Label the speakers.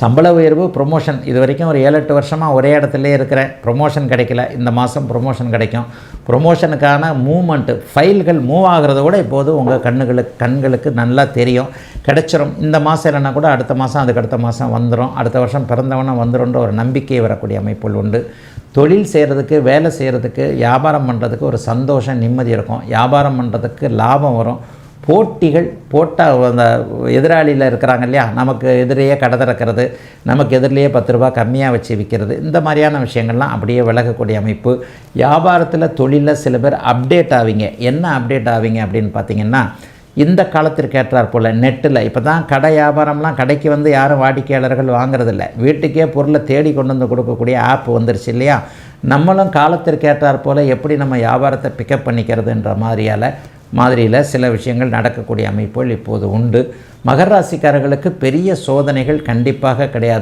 Speaker 1: சம்பள உயர்வு ப்ரொமோஷன் இது வரைக்கும் ஒரு ஏழு எட்டு வருஷமாக ஒரே இடத்துலயே இருக்கிறேன் ப்ரொமோஷன் கிடைக்கல. இந்த மாதம் ப்ரொமோஷன் கிடைக்கும். ப்ரொமோஷனுக்கான மூமெண்ட்டு ஃபைல்கள் மூவ் ஆகிறத விட இப்போது உங்கள் கண்ணுகளுக்கு கண்களுக்கு நல்லா தெரியும். கிடைச்சிரும். இந்த மாதம் இல்லைன்னா கூட அடுத்த மாதம் அதுக்கு அடுத்த மாதம் வந்துடும் அடுத்த வருஷம் பிறந்தவனே வந்துடும்ன்ற ஒரு நம்பிக்கை வரக்கூடிய அமைப்புகள் உண்டு. தொழில் செய்கிறதுக்கு வேலை செய்கிறதுக்கு வியாபாரம் பண்ணுறதுக்கு ஒரு சந்தோஷம் நிம்மதி இருக்கும். வியாபாரம் பண்ணுறதுக்கு லாபம் வரும். போட்டிகள் போட்டால் அந்த எதிராளியில் இருக்கிறாங்க இல்லையா? நமக்கு எதிரையே கடதிறக்கிறது நமக்கு எதிரிலேயே பத்து ரூபா கம்மியாக வச்சு விற்கிறது இந்த மாதிரியான விஷயங்கள்லாம் அப்படியே விலகக்கூடிய அமைப்பு. வியாபாரத்தில் தொழிலில் சில பேர் அப்டேட் ஆவீங்க. என்ன அப்டேட் ஆவீங்க அப்படின்னு பார்த்தீங்கன்னா இந்த காலத்திற்கு ஏற்றாற் போல் நெட்டில் இப்போ தான் கடை வியாபாரம்லாம் கடைக்கு வந்து யாரும் வாடிக்கையாளர்கள் வாங்குறதில்ல. வீட்டுக்கே பொருளை தேடி கொண்டு வந்து கொடுக்கக்கூடிய ஆப் வந்துருச்சு இல்லையா? நம்மளும் காலத்திற்கு ஏற்றார் போல் எப்படி நம்ம வியாபாரத்தை பிக்கப் பண்ணிக்கிறதுன்ற மாதிரியால் மாதிரியில் சில விஷயங்கள் நடக்கக்கூடிய அமைப்புகள் இப்போது உண்டு. மகர ராசிக்காரர்களுக்கு பெரிய சோதனைகள் கண்டிப்பாக கிடையாது.